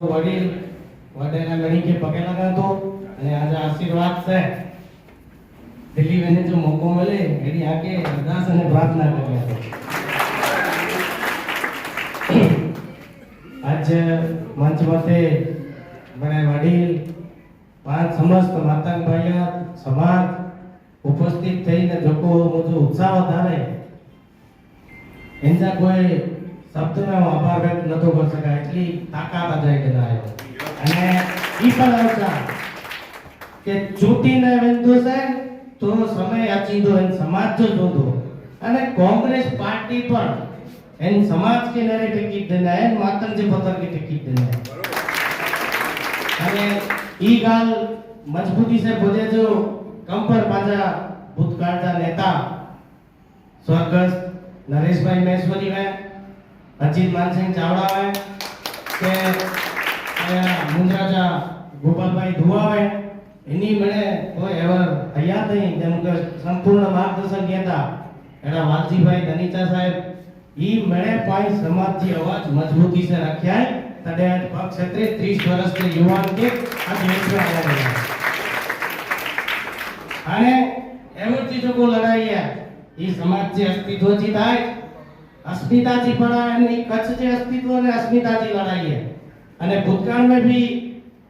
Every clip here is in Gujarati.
વડીલ વડેલા ગણી કે પગે લગાતો અને આજે આશીર્વાદ છે. દિલ્હી વેને જો મોકો મળે, એની આગે અરદાસ અને પ્રાર્થના કરી છે આજ મંચ પરતે મને વડીલ, પાંચ સમસ્ત માતાન ભાઈઓ સમાજ ઉપસ્થિત થઈને જોકો મુજો ઉત્સાહ વધારે. એના કોઈ શબ્દનો અભાવ વ્યક્ત નતો કરી શકાય, એટલી તાકાત અજય કદાયો અને ઈ પણ આવતા કે ચૂંટીને વેંદો છે તો સમય આચીદો એન સમાજ જો જોતો અને કોંગ્રેસ પાર્ટી પણ એન સમાજ કે નરે ટિકિટ દેના એન માતન જે પથર કે ટિકિટ દેના અને ઈ ગાલ મજબૂતી સે બોલે જો કંપર પાજા ભૂતકાળના નેતા સ્વર્ગસ્થ નરેશભાઈ મહેશ્વરી મેં અજીત માનસિંહ ચાવડાવે કે મુંદ્રાજા ગોપાલભાઈ ધુવાવે. એની મને કોઈ એવર હયાત નહીં. કેમ કે સંપૂર્ણ માર્ગદર્શન કહેતા એના વાલજીભાઈ ધનીચા સાહેબ. ઈ મળે પાઈ સમાજથી અવાજ મજબૂતી સે રખ્યા તડે આજ પગ ક્ષેત્રે 30 વર્ષ કે યુવાન કે આ દેશ મે આયા ગયા અને એવર ચીજો કો લડાઈ હે ઈ સમાજ જે અસ્તિત્વ ચી થાય અસ્મિતાથી પણ અને ઈ કચ્છ જે અસ્તિત્વ અને અસ્મિતાથી લડાઈ है અને ભૂતકાળ में भी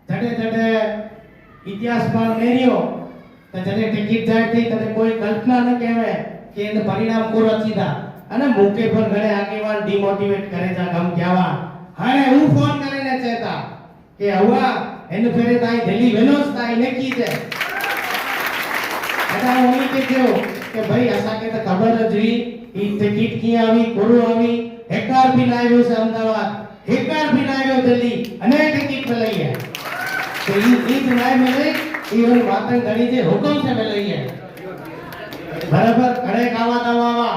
જડે જડે ઇતિહાસમાં મેર્યો તો જડે ટિકિટ જાય થઈ તને કોઈ કલ્પના ન કહેવે કે એને પરિણામ કોરો સીધા અને મૂકે પર ઘરે આગેવાન ડિમોટિવેટ કરે જા ગમ કહેવા હાણે હું ફોન કરીને ચેતા કે હવા એને ફેરે તાઈ દિલ્હી વેલોસ તાઈ નકી છે એના મમ્મી કે કયો કે ભાઈ અસાકે તો ખબર જ हुई ઇન્ટે કિટકી આવી? ગુરુ આવી? હેકાર બી લાવ્યો છે અમદાવાદ. હેકાર બી લાવ્યો દિલ્હી. અને ટિકિટ મે લઈ તો ઈ ઈ નાય મે લઈ ઈ હું વાતન ઘડી જે હુકમ છે મે લઈ બરાબર? ઘરે કાવા કાવા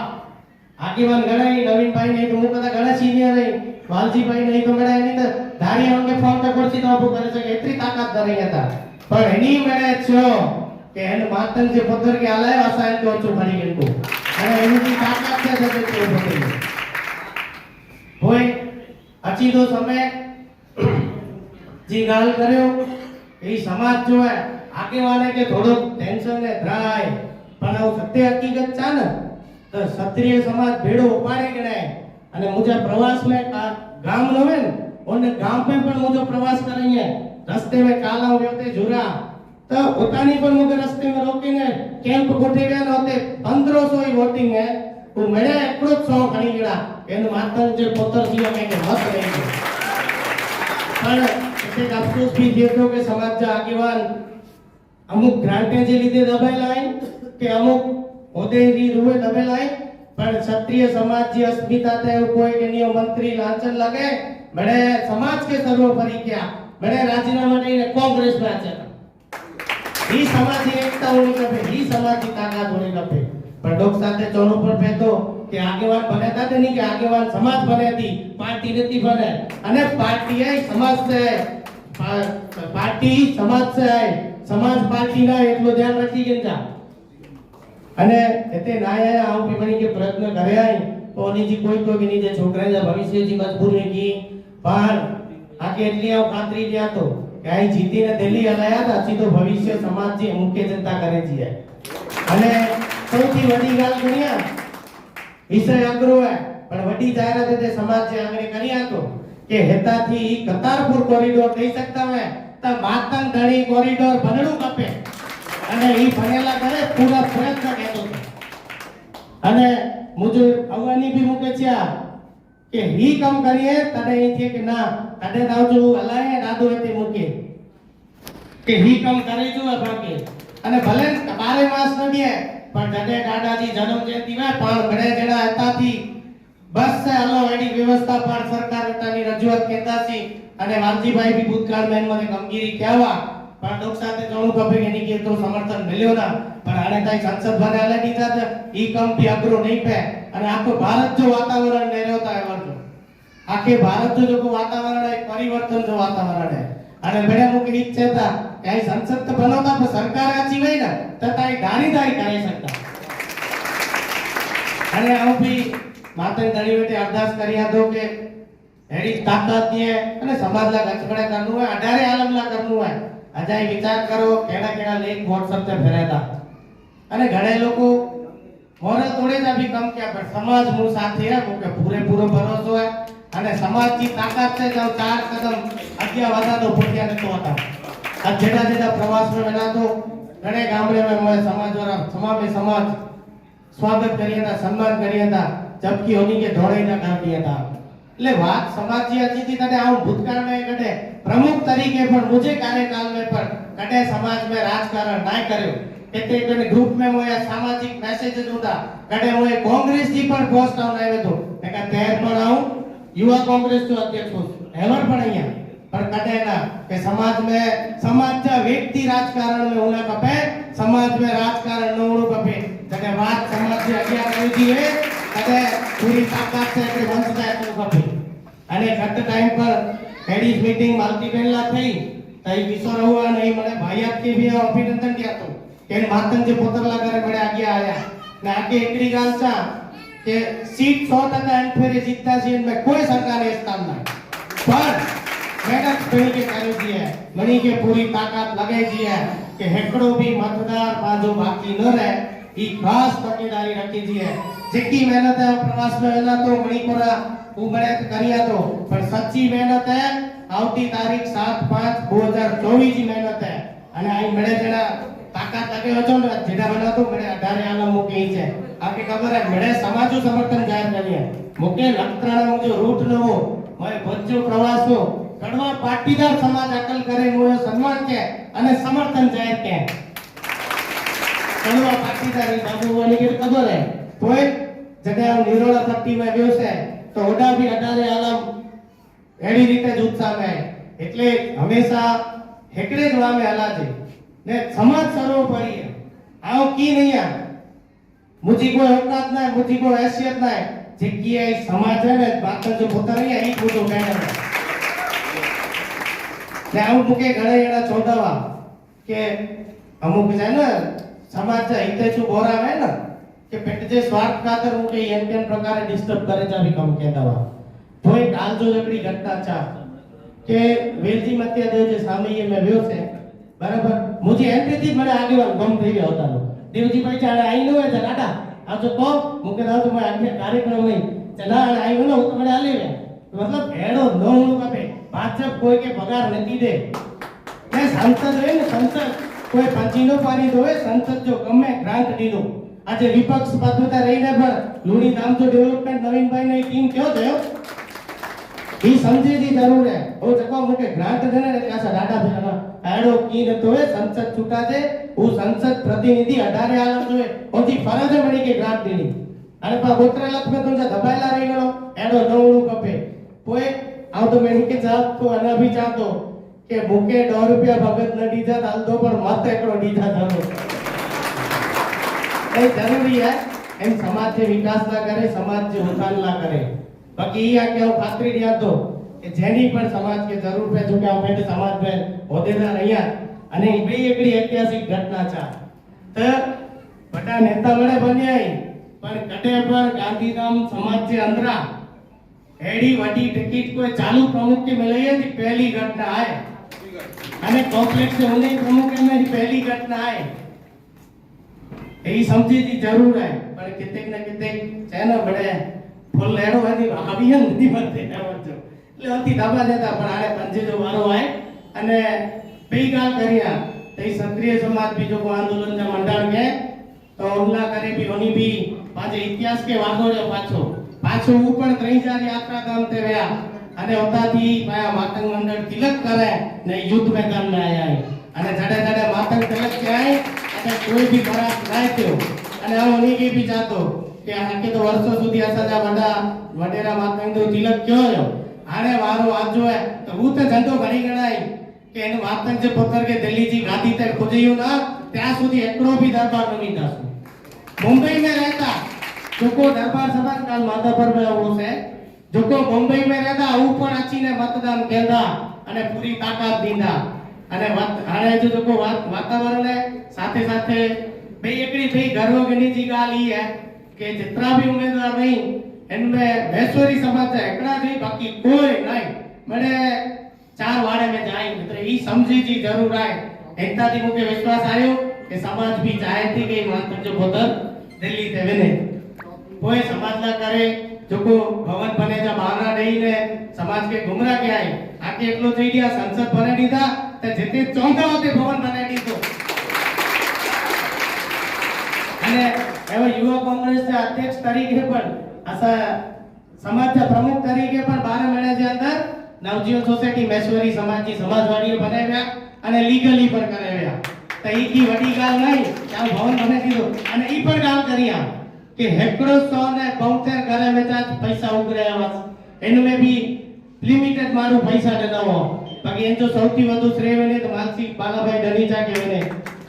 આગેવાન ગણાય, નવીનભાઈ નહીં તો હું કદા ઘણા સિનિયર નહીં વાલજીભાઈ નહીં તો ગણાય નહીં તો ધારી અંગે ફોન તો કરતી તો ઉભું કરે છે. એટલી તાકાત ધરાઈ હતા. પણ એની મેળે છો કે એને માતન જે પથ્થર કે હલાવ્યા સાહેબ તો ઓછું ભરી ગયું. અને એની તાકાત છે કે તેઓ પકડી હોય અચીતો સમય જે ગાલ કર્યો, એ સમાજ જો આગેવાને કે થોડુંક ટેન્શન ને ધરાય. પણ આવું સત્ય હકીકત છે ને, તો ક્ષત્રિય સમાજ ભેડો ઉપાડે ગણાય અને મુજબ પ્રવાસ મેં ગામ લવે ને, ઓને ગામ પે પણ મુજબ પ્રવાસ કરીએ રસ્તે મેં કાલા વ્યવતે तो उतानी पर मुझे रस्ते में रोकेंगे कैंप गोठे गए होते पंद्रह सौ ही वोटिंग है तो मेरे एकड़ो सौ खड़ी गया એનું માતર જે પોતર થયો કે કે મત રહી ગયો પણ એક અફસોસ બી થયો કે સમાજના આગેવાન અમુક ગ્રાન્ટે જે લીધે દબાયેલા કે અમુક હોદ્દેની રૂએ દબેલાય પણ ક્ષત્રિય સમાજ જે અસ્મિતા થાય એવું કોઈ કે નિયો મંત્રી લાંચન લગે બડે સમાજ કે સર્વોપરી क्या બડે રાજીનામા નહીં કોંગ્રેસ में आचे ही समाज की एकता होनी कपे ही समाज की ताकत होनी कपे पर लोग साथे चोरो पर पेतो કે આગેવાન બને તા તે નહીં કે આગેવાન સમાજ બને હતી પાર્ટી નથી બને અને પાર્ટી એ સમાજ છે પા- પાર્ટી સમાજ છે સમાજ પાર્ટી ના એટલું ધ્યાન રાખી કે જા અને એતે નાયા આવું પીપણી કે પ્રયત્ન કર્યા તો નીજી કોઈ કોઈ કે નીજે છોકરાના ભવિષ્યજી મજબૂરી કી પણ આકે એટલી આવ ખાતરી લ્યા તો કે આ જીતીને દિલ્હી હલાયા હતા સીધો ભવિષ્ય સમાજ જે મુખ્ય જનતા કરે છે અને સૌથી વડી ગાલ ગણ્યા વિષય અઘરો હે પણ વડી જાહેરાત તે સમાજ જે આંગણે કરી હતો કે હેતાથી કતારપુર કોરિડોર થઈ શકતા હોય તો માતંગ ધણી કોરિડોર બનડું કપે. અને ઈ ભણેલા કરે પૂરા પ્રયત્ન કહેતો હતો. અને મુજે અવાની બી મૂકે છે આ. કે હી કામ કરીએ, તને એ છે કે ના, તને દાવજો અલાય દાદો તે મૂકે કે હી કામ કરે જો બાકી. અને ભલે બારે માસ ન દે પણ જડે દાદાજી જન્મ જયંતિ માં પણ ઘણે જણા હતાથી બસ હલો, એની વ્યવસ્થા પણ સરકાર પોતાની રજૂઆત કેતા છે. અને વાલજીભાઈ બી ભૂતકાળમાં મને ગમગીરી કહેવા, પણ લોક સાથે જોણું કપે કે એની કે તો સમર્થન મળ્યો ના. પણ આને કઈ સંસદ ભરે અલગ દીધા ઈ બી અઘરો નહીં પે. અને આખો ભારત જો વાતાવરણ ને રહેતા એ વર્જો આખે ભારત જો વાતાવરણ એક પરિવર્તન જો વાતાવરણ હે. અને મેડમ, હું ઈચ્છે હતા કે આ સંસદ તો બનાવતા પણ સરકાર આચી હોય ને, તો તાઈ ધારી કરી શકતા. અને આવું બી માતે દળી વેટે અરદાસ કરી દો કે એની તાકાતની અને સમાજના ગચગડે કરનું હોય, અઢારે આલમલા કરવું હોય. અજાય વિચાર કરો, કેડા કેડા લેખ વોટ્સઅપ પર ફેરાતા અને ઘણા લોકો મોરલ તોડે જ અભી કમ પણ સમાજ મૂળ સાથે હે મૂકે પૂરેપૂરો ભરોસો હે અને સમાજની તાકાત છે તો ચાર કદમ અગિયાર વાતા તો ભૂખ્યા નતો હતા. આ જેટા જેટા પ્રવાસ મેં ઘણે ગામડે મે મેં સમાજ વાળા સમાજ સમાજ સ્વાગત કરી હતા, સન્માન કરી હતા જબકી હોની કે ઢોળાઈના ગાંધી હતા. એટલે વાત સમાજની હતી તને આવું ભૂતકાળ મેં કટે પ્રમુખ તરીકે પણ મુજે કાર્યકાલ મેં પણ કટે સમાજ મેં રાજકારણ ના કર્યો. એટલે કને ગ્રુપ મેં હું સામાજિક મેસેજ જ હતા કટે હું કોંગ્રેસથી પણ પોસ્ટ આવનાવ્યો હતો. મેં કહા તૈયાર પણ આવું युवा कांग्रेस जो अध्यक्ष हो हेवर पड़ैया पर कटे ना के समाज में समाज जा व्यक्ति राजकारण में होना कपे समाज में राजकारण न होना कपे तने बात समाज जे अग्या करवी जीवे तने पूरी ताकत से के वंश जाए तो कपे અને ઘટ ટાઈમ પર એડિસ મીટિંગ માલતી પહેલા થઈ તઈ વિસર હુઆ નહીં મને ભાઈયાત કે के અભિનંદન ક્યાં તો કે માતન જે પોતરલા કરે મને આગ્યા આયા ને આગે એકરી ગાલ ચા કે સીટ 100% એન્ફેરે જીતતા છે મેં કોઈ સરકારી સ્થાન ના पर मेहनत कहीं के करी दी है मणि के पूरी ताकत लगे दी है कि हेकड़ो भी मतदार पाजो बाकी न रहे ई खास तकेदारी रखी दी है जेकी मेहनत है प्रवास में वेला तो मणिपुरा उमड़े करिया तो पर सच्ची मेहनत है આવતી તારીખ 7 5 2024 ની મહેનત હે અને આ મળે જેના આકા તકે હતો ને જીડા મને હતું મને અઢારે આલા મૂકી છે. આખી ખબર હે મને સમાજ સમર્થન જાહેર કરીએ. મુકે લખતરાણા મુજે રૂટ હો મને ભજ્જો પ્રવાસો કડવા પાટીદાર સમાજ અકલ કરે નું સન્માન છે અને સમર્થન જાહેર કે કડવા પાટીદાર બાબુ વાલી કે ખબર હે? કોઈ જગ્યા નિરોળા શક્તિમાં ગયો છે, તો ઓડા બી અઢારે આલમ એડી રીતે જ ઉત્સાહ એટલે હંમેશા હેકડે જ વામે હલા છે. ને સમાજ સર્વોપરી है આવો કી નહીં આ मुझी कोई औकात ना है मुझी कोई हैसियत ना है જેકી એ સમાજ છે ને બાતન જો પોતા રહી એ બધું કહે ને આવું મૂકે ઘણા એના ચોદાવા કે અમુક છે ને સમાજ છે હિતે છું બોરાવે ને કે પેટ જે સ્વાર્થ ખાતર મૂકે એમ તેમ પ્રકારે ડિસ્ટર્બ કરે છે આવી કમ કહેતા તો એક હાલ જો લકડી ઘટના ચા કે વેલજી મત્યા દેવ જે સામે એ મેં વ્યો છે બરાબર? મુજે એન્ટ્રી થી મને આગેવાન ગમ થઈ ગયો હતા દેવજી ભાઈ ચાલે આઈ નો હોય દાદા આ તો કહો મુકે દાદા તમારે આજે કાર્યક્રમ નહીં ચલા આઈ નો હું તમને આલી રે મતલબ એડો ન હું કપે ભાજપ કોઈ કે પગાર નથી દે. કે સંસદ હોય ને, સંસદ કોઈ પંચીનો પાડી દોય સંસદ જો ગમે ગ્રાન્ટ દીધો. આજે વિપક્ષ પાત્રતા રહીને પણ લુણી નામ તો ડેવલપમેન્ટ નવીનભાઈ ની ટીમ કયો થયો? ઈ સમજે દી જરૂર હે હું જકો મુકે, ગ્રાન્ટ દેને ને કાસા દાડા ભેના એડો કી ને તોય સંસદ છૂટા છે હું સંસદ પ્રતિનિધિ અઢારે આલમ જોએ ઓથી ફરજ મળી કે ગ્રાન્ટ દેની અને પા ગોત્ર લખ મે તુંજા દબાયેલા રહી ગયો એનો નવણું કપે. કોઈ આવ તો મેં કે જાત તો અના ભી ચાતો કે ભૂકે 100 રૂપિયા ભગત ન દીધા તાલ તો પણ મત એકડો દીધા ધરો એ જરૂરી હે. એમ સમાજ જે વિકાસ ના કરે સમાજ જે ઉત્થાન ના કરે. બાકી આ કે હું ખાતરી નહીં કે જેની પણ સમાજ કે જરૂર પે જો કે આ મેં સમાજ में હોદ્દેદાર અહીંયા અને ઈ બે એકડી ઐતિહાસિક ઘટના છે તો બટા નેતા મળે બન્યા પણ કટે પર ગાંધીધામ સમાજ જે અંદરા એડી વડી ટિકિટ કોઈ ચાલુ प्रमुख के मिले थी पहली घटना है અને કોમ્પ્લેક્સ से होने प्रमुख में पहली घटना है એ સમજીની જરૂર હે પણ કિતેક ને કિતેક છે ને બડે ફૂલ લેડો હતી આવી હે નથી બનતી ને વચ્ચે એટલે અંતિ દાબા દેતા પણ આડે પંજે જો વારો આય અને બે ગાલ કર્યા તે ક્ષત્રિય સમાજ બીજો કો આંદોલન ને મંડાણ કે તો હુમલા કરે બી ઓની બી. પાછે ઇતિહાસ કે વાગોડ્યો પાછો. પાછો હું પણ ત્રણ યાત્રા કામ તે રહ્યા. અને ઓતાથી પાયા માતંગ મંડળ તિલક કરે ને યુદ્ધ મેદાનમાં આયા અને જડે જડે માતંગ તિલક કે અને કોઈ બી ખરાબ ના થયો અને આ ઓની કે બી જાતો કે આ કે તો વર્ષો સુધી આ સજા વડા વડેરા માતંગ તો તિલક કયો જો આને વારો આજ જોએ તો હું તે ધંધો ઘણી ગણાય. કે એને વાતન જે પથ્થર કે દિલ્હીજી ગાંધી તક ખોજ્યું ના, ત્યાં સુધી એકડો બી દરબાર નમી દાસુ મુંબઈ में રહેતા જોકો દરબાર સભા કાલ માતા પર મે આવો છે જોકો મુંબઈ में રહેતા હું પણ આચીને મતદાન કેંદા અને પૂરી તાકાત દીધા. અને હાણે જો જોકો વાતાવરણ સાથે સાથે બે એકડી થઈ, ગર્વ ગણી જી ગાલ ઈ હે કે જેટલા બી ઉમેદવાર નહીં એમને મહેશ્વરી સમાજ એકડા જઈ બાકી કોઈ નહીં. મને ચાર વાડે મેં જાય, મિત્ર, ઈ સમજી જી જરૂર આય. એકતાથી મુકે વિશ્વાસ આવ્યો કે સમાજ ભી ચાહેતી કે ઈમાન તંજો પોતર. દિલ્હી તે વેને કોઈ સમાજ ના કરે જોકો ભવન બને જા બહાના ને સમાજ કે ગુમરા કે આય. આકે એકલો થઈ ગયા સંસદ બને દીધા, તે જેતે ચોંધા હોતે ભવન બને દીધો. અને એવા યુવા કોંગ્રેસના અધ્યક્ષ તરીકે પણ અસા સમાજના પ્રમુખ તરીકે પણ બાર મહિનાની અંદર નવજીવન સોસાયટી મેશ્વરી સમાજની સમાજવાડીઓ બનાવ્યા અને લીગલી પણ કરાવ્યા. તો એ કી વડી ગાલ નહીં ત્યાં ભવન મને કીધું. અને એ પણ ગાલ કર્યા કે હેકડો સો ને બોતેર ઘરે વેચા પૈસા આવા એનું મેં બી લિમિટેડ મારું પૈસા ડનાવો બાકી એમ તો સૌથી વધુ શ્રેય વેને તો માનસી બાલાભાઈ ડનીચા કે વેને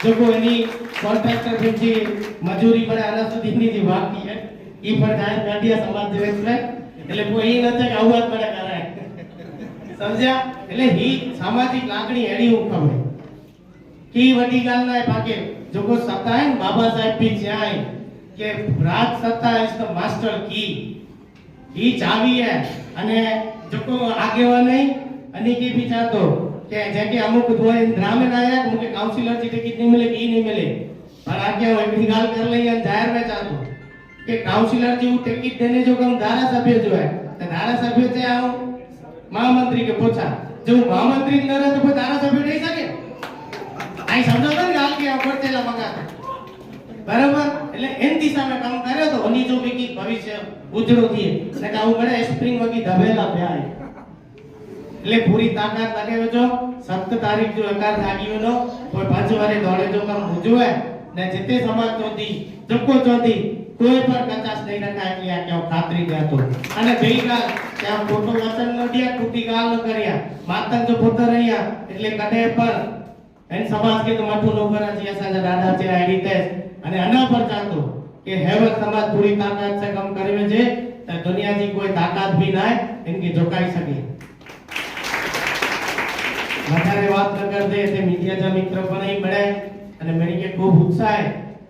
જો કોઈ એની કોન્ટ્રાક્ટર પછી મજૂરી પડે, આના સુધીની જે બાકી છે ઈ ફરકાય ગાંડિયા સમાજ જેવે છે. એટલે કોઈ ઈ નથી કે આવું વાત કરે કરે સમજ્યા? એટલે હી સામાજિક લાગણી એડી ઉખમે કી વડી ગાલ ના ભાગે જોકો સતાય બાબા સાહેબ ભી જાય કે રાત સત્તા ઇઝ ધ માસ્ટર કી. ઈ ચાવી હે અને જોકો આગેવા નહીં, અને કે ભી ચાતો કે જે કે અમુક ધોય ગ્રામે નાયક મુકે કાઉન્સિલર જીતે કિતની મિલે ઈ નહીં મિલે पर आज्ञा वही गाल कर ली जाहिर में चाहता हूँ કે કાઉન્સિલર જેવું ટિકિટ દેને જો કમ ધારાસભ્ય જો હોય તો ધારાસભ્ય છે આવું મહામંત્રી કે પોછા? જો હું મહામંત્રી ન રહે તો કોઈ ધારાસભ્ય નહીં શકે? આઈ સમજો ને હાલ કે ઉપર તેલા મંગા બરાબર? એટલે એન દિશામાં કામ કર્યો તો ઓની જો બીકી ભવિષ્ય ઉજળો થઈએ. એટલે કે આવું બડે સ્પ્રિંગ વગી ધબેલા ભ્યાય. એટલે પૂરી તાકાત લગાવે જો, સત્ત તારીખ જો અકાર લાગ્યો નો કોઈ પાંચ વારે દોડે જો કામ હુજવે ને જેતે સમાજ ચોથી જક્કો ચોથી કોઈ પણ કચાશ નહીં રખાય એટલે આ કેવું ખાતરી દેતો અને બેઈ ગાલ ત્યાં ખોટું વચન ન દિયા ગાલ કર્યા. માતંગ જો પોતા રહ્યા, એટલે કદે પણ એન સમાજ કે તો મઠું નો જે છે દાદા છે આઈડી ટેસ્ટ અને આના પર ચાલતો કે હેવત સમાજ પૂરી તાકાત છે કામ કરવે છે, તો દુનિયાની કોઈ તાકાત ભી ના એનકી જોકાઈ શકે. વધારે વાત ન કરતે તે મીડિયાના મિત્ર પણ અહીં મળે, અને મને કે ખૂબ ઉત્સાહ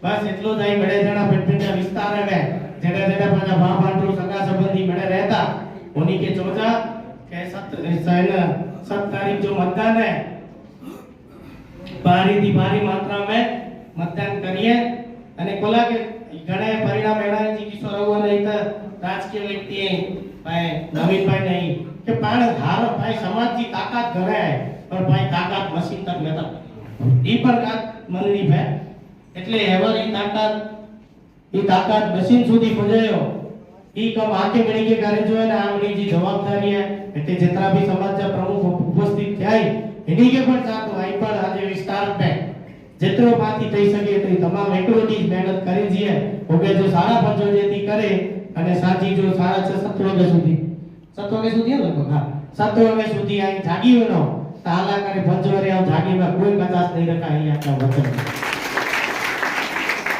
બસ એટલું જ અહીં મળે જણા પેટપેટા વિસ્તાર મે જેડા જેડા પાછા ભા ભાટુ સગા સંબંધી મળે રહેતા. ઉની के चौथा કે સત સૈન સત તારીખ જો મતદાન है ભારી થી ભારી માત્રા મે મતદાન કરીએ. અને કોલા કે ઘણે પરિણામ એના જી કિશોર આવવા નહીં તો રાજકીય વ્યક્તિ ભાઈ નવીનભાઈ નહીં કે પાણ ધાર ભાઈ સમાજની તાકાત ઘરે પણ ભાઈ તાકાત મશીન તક નતા ઈ પર કાત મનની ભાઈ એટલે હેવરની તાકાત, એ તાકાત મશીન સુધી પહોંચાયો. ઈ કમ આકે ગણી કે કરે જો ને આમની જે જવાબદારી હે એટલે જેતરા ભી સમાજના પ્રમુખ ઉપસ્થિત થાય, એની કે પણ સાથ આઈ પણ આજે વિસ્તાર પે જેત્રો પાથી થઈ શકે એટલી તમામ એકરોની મહેનત કરી જીએ ઓકે, જો સાડા પાંચ વાગ્યાથી કરે, અને સાચી જો સાડા છ, સાત વાગ્યા સુધી. સાત વાગ્યા સુધી લગભગ? હા. સાત વાગ્યા સુધી અહીં જાગી નો તાલા કરે ભજવરે આવ જાગીમાં કોઈ કચાશ નહીં રખાય અહીંયા વચન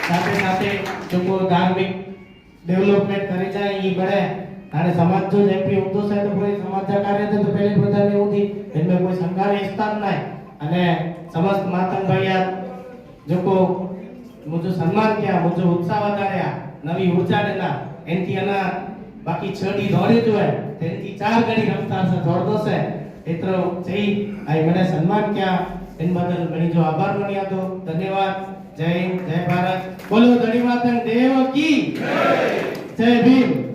સાથે સાથે લોકો ધાર્મિક ડેવલપમેન્ટ કરે છે એ બને. અને સમાજ જો એમપી ઉદ્ધવ સાહેબ કોઈ સમાજ કાર્ય તો પહેલી પ્રધાન એવું હતી એટલે કોઈ સંઘાર વિસ્તાર નહીં. અને સમસ્ત માતંગભાઈ જોકો મુજબ સન્માન ક્યાં મુજબ ઉત્સાહ વધાર્યા, નવી ઊર્જા દેના એનથી એના બાકી છ ડી દોડે જો હે તેનથી ચાર ગણી રફતાર સે દોડ દો સે એટલો જઈ આઈ મને સન્માન ક્યાં એન બદલ ઘણી જો આભાર મણ્યા તો ધન્યવાદ. જય જય ભારત. બોલો ધણી માતંગ દેવ કી જય ભીમ.